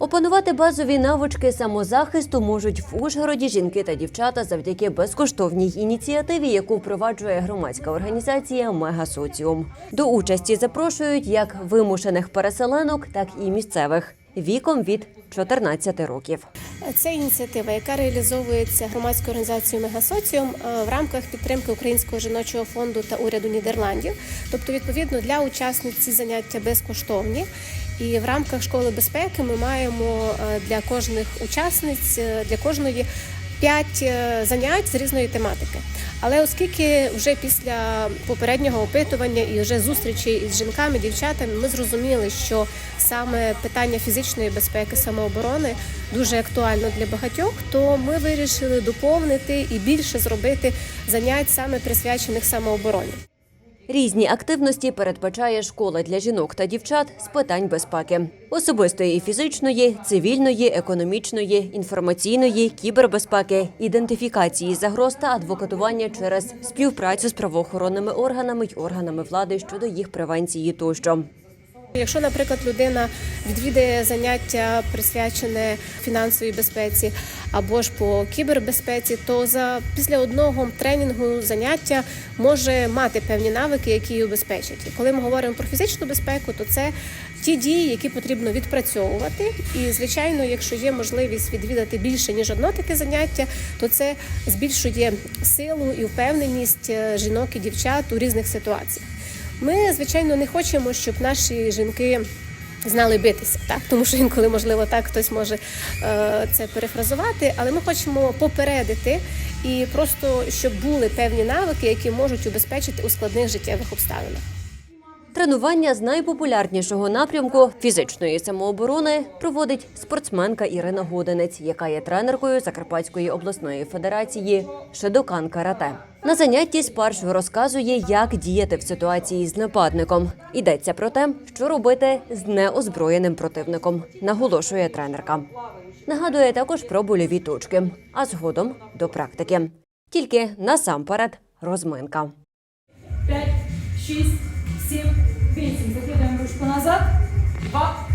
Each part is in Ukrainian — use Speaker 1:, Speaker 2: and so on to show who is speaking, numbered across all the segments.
Speaker 1: Опанувати базові навички самозахисту можуть в Ужгороді жінки та дівчата завдяки безкоштовній ініціативі, яку впроваджує громадська організація Мегасоціум. До участі запрошують як вимушених переселенок, так і місцевих віком від 14 років.
Speaker 2: Це ініціатива, яка реалізовується громадською організацією Мегасоціум е, в рамках підтримки Українського жіночого фонду та уряду Нідерландів. Тобто, відповідно, для учасниць ці заняття безкоштовні. І в рамках школи безпеки ми маємо е, для кожних учасниць, е, для кожної п'ять е, занять з різної тематики. Але оскільки вже після попереднього опитування і вже зустрічі із жінками, дівчатами, ми зрозуміли, що саме питання фізичної безпеки, самооборони дуже актуально для багатьох, то ми вирішили доповнити і більше зробити занять саме присвячених самообороні.
Speaker 1: Різні активності передбачає школа для жінок та дівчат з питань безпеки особистої і фізичної, цивільної, економічної, інформаційної, кібербезпеки, ідентифікації загроз та адвокатування через співпрацю з правоохоронними органами й органами влади щодо їх превенції тощо.
Speaker 2: Якщо, наприклад, людина відвідає заняття присвячене фінансовій безпеці або ж по кібербезпеці, то за після одного тренінгу заняття може мати певні навики, які її убезпечать. І коли ми говоримо про фізичну безпеку, то це ті дії, які потрібно відпрацьовувати. І звичайно, якщо є можливість відвідати більше ніж одно таке заняття, то це збільшує силу і впевненість е, жінок і дівчат у різних ситуаціях. Ми, звичайно, не хочемо, щоб наші жінки знали битися, так тому що інколи, можливо, так хтось може е, це перефразувати, але ми хочемо попередити і просто щоб були певні навики, які можуть убезпечити у складних життєвих обставинах.
Speaker 1: Тренування з найпопулярнішого напрямку фізичної самооборони проводить спортсменка Ірина Годинець, яка є тренеркою Закарпатської обласної федерації Шедокан Карате. На занятті спершу розказує, як діяти в ситуації з нападником. Йдеться про те, що робити з неозброєним противником, наголошує тренерка. Нагадує також про больові точки, а згодом до практики. Тільки насамперед розминка.
Speaker 3: 5, 6, 7, 8. Закидаємо ручку назад. 2,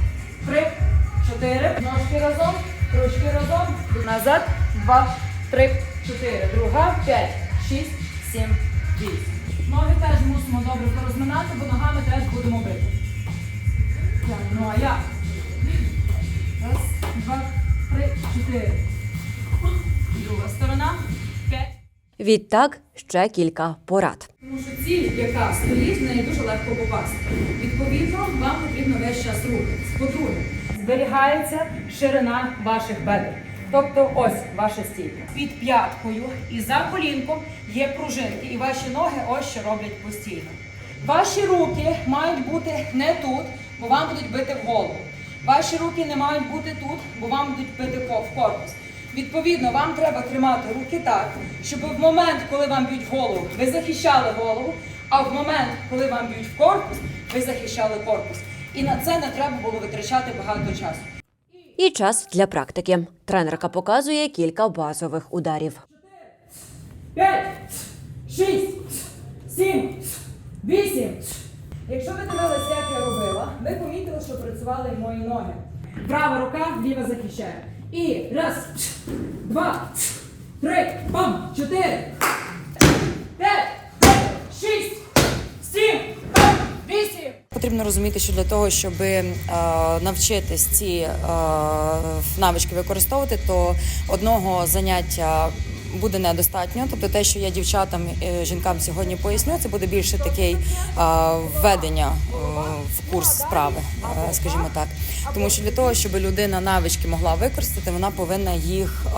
Speaker 3: 3, 4. Ножки разом, ручки разом. Назад. 2, 3, 4. Друга. 5, 6, 7, 8. Ноги теж мусимо добре порозминати, бо ногами теж будемо бити. Так, ну а я. Раз, два, три, чотири. Друга сторона.
Speaker 1: Відтак ще кілька порад.
Speaker 3: Тому що ціль, яка стоїть, в неї дуже легко попасти. Відповідно, вам потрібно весь час рухатись. По-друге, зберігається ширина ваших бедер. Тобто ось ваша стійка. Під п'яткою і за колінком є пружинки, і ваші ноги ось що роблять постійно. Ваші руки мають бути не тут, бо вам будуть бити в голову. Ваші руки не мають бути тут, бо вам будуть бити в корпус. Відповідно, вам треба тримати руки так, щоб в момент, коли вам б'ють в голову, ви захищали голову, а в момент, коли вам б'ють в корпус, ви захищали корпус. І на це не треба було витрачати багато часу.
Speaker 1: І час для практики. Тренерка показує кілька базових ударів.
Speaker 3: П'ять, шість, сім, вісім. Якщо ви дивилися, як я робила, ви помітили, що працювали мої ноги. Права рука, ліва захищає. І раз, два, три, пам, чотири, п'ять, шість, сім, вісім.
Speaker 4: Потрібно розуміти, що для того, щоб е, навчитись ці е, навички використовувати, то одного заняття буде недостатньо. Тобто, те, що я дівчатам е, жінкам сьогодні поясню, це буде більше такий введення в курс справи, е, скажімо так. Тому що для того, щоб людина навички могла використати, вона повинна їх е,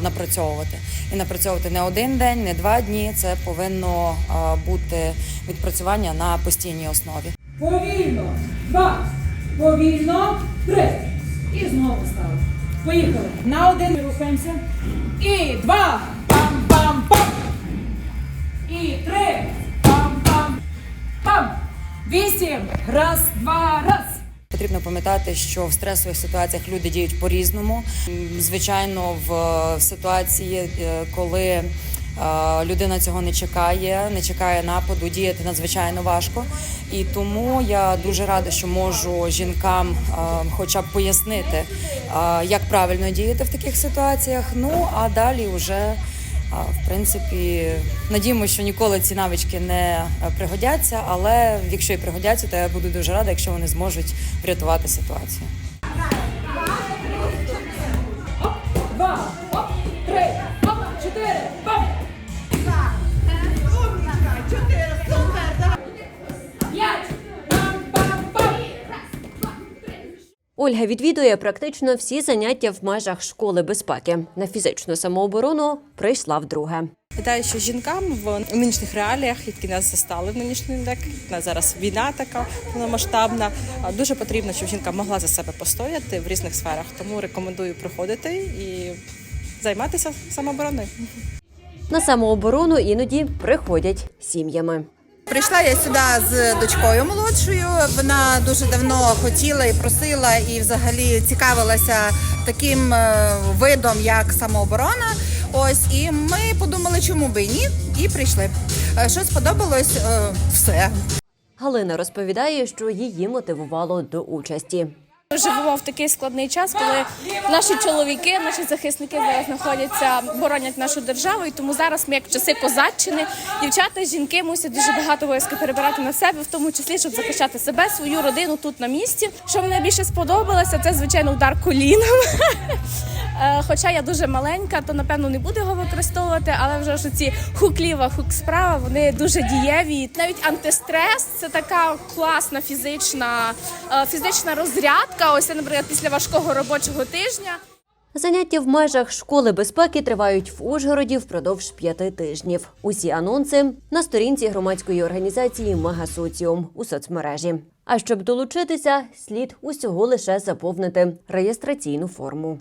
Speaker 4: напрацьовувати. І напрацьовувати не один день, не два дні. Це повинно е, бути відпрацювання на постійній основі.
Speaker 3: Повільно. Два. Повільно. Три. І знову стали. Поїхали. На один рухаємося. І два. Пам-пам-пам. І три. Вісім. Раз, два, раз.
Speaker 4: Потрібно пам'ятати, що в стресових ситуаціях люди діють по-різному. Звичайно, в е, ситуації, е, коли е, людина цього не чекає, не чекає нападу, діяти надзвичайно важко. І тому я дуже рада, що можу жінкам хоча б пояснити, як правильно діяти в таких ситуаціях. Ну а далі вже. В принципі, надіємося, що ніколи ці навички не е, пригодяться, але якщо і пригодяться, то я буду дуже рада, якщо вони зможуть врятувати ситуацію.
Speaker 1: Ольга відвідує практично всі заняття в межах школи безпеки. На фізичну самооборону прийшла вдруге.
Speaker 5: Вітаю, що жінкам в нинішніх реаліях, які нас застали в нинішній век, на зараз війна така повномасштабна. Дуже потрібно, щоб жінка могла за себе постояти в різних сферах. Тому рекомендую приходити і займатися самообороною.
Speaker 1: На самооборону іноді приходять сім'ями.
Speaker 6: Прийшла я сюди з дочкою молодшою. Вона дуже давно хотіла і просила, і взагалі цікавилася таким е, видом, як самооборона. Ось і ми подумали, чому би і ні, і прийшли. Е, Що сподобалось, Е, все.
Speaker 1: Галина розповідає, що її мотивувало до участі.
Speaker 7: Живемо в такий складний час, коли наші чоловіки, наші захисники зараз знаходяться, боронять нашу державу. І тому зараз ми, як часи козаччини, дівчата, жінки мусять дуже багато обов'язків перебирати на себе, в тому числі, щоб захищати себе, свою родину тут на місці. Що мені більше сподобалося, це звичайно удар коліном. Е, Хоча я дуже маленька, то напевно не буду його використовувати, але вже ж ці хукліва хук справа вони дуже дієві. Навіть антистрес це така класна фізична, е, фізична розрядка. Ось, наприклад, після важкого робочого тижня.
Speaker 1: Заняття в межах школи безпеки тривають в Ужгороді впродовж п'яти тижнів. Усі анонси на сторінці громадської організації Мегасоціум у соцмережі. А щоб долучитися, слід усього лише заповнити реєстраційну форму.